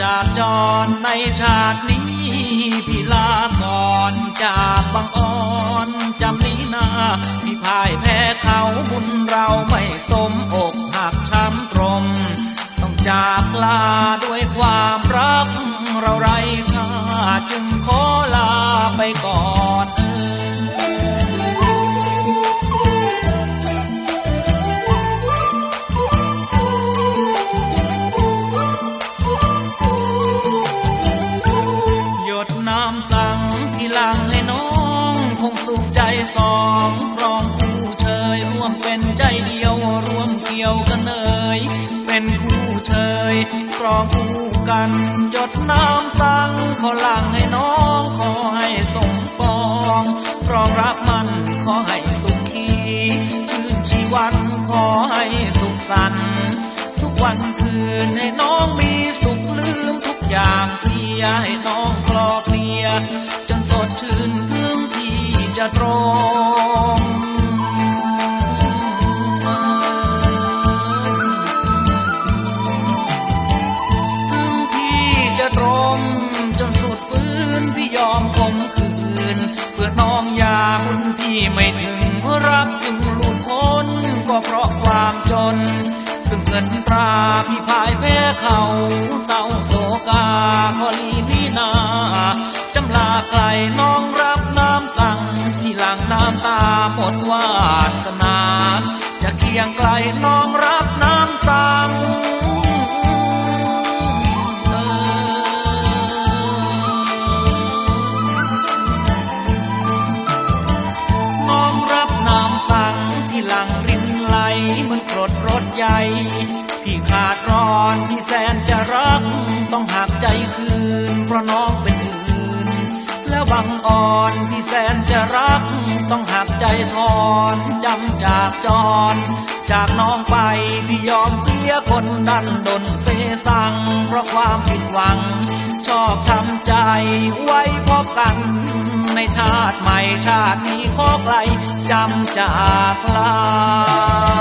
จากจรในชาตินี้พี่ลาก่อนจาก สั่งที่ลังให้น้องคงสุขใจสองครองคู่เชยร่วมเป็นใจเดียวร่วมเกี่ยวกันเอ่ยเป็นคู่เชยครองคู่กันหยดน้ำสั่งขอหลังให้น้องขอให้สมปองครองรักมันขอให้สุขีชื่นชีวันขอให้สุขสันต์ทุกวันคืนให้น้องมีสุขลืมทุกอย่างเสียให้น้อง ชื่นถึงที่จะตรงถึงที่จะตรงจนสุดฟื้นพี่ยอมคมคืน เพื่อน้องอยาคุณพี่ไม่ถึงรักจึงหลุดพ้นก็เพราะความจน ซึ่งเงินตราพี่พายแพ้ น้องรับน้ำสังน้องรับน้ำสั่งที่หลังรินไหลเหมันกรดรถใหญ่พี่ขาดร้อนพี่แสนจะรัก ต้องหักใจคืน เพราะน้องเป็นอื่น แล้วบังอ่อนพี่แสนจะรัก ต้องหักใจทอนจำจากจร จากน้องไปพี่ยอมเสียคนดันดนเสสั่งเพราะความผิดหวัง ชอบช้ำใจไว้พบกัน ในชาติใหม่ชาตินี้ขอไกลจำจากลา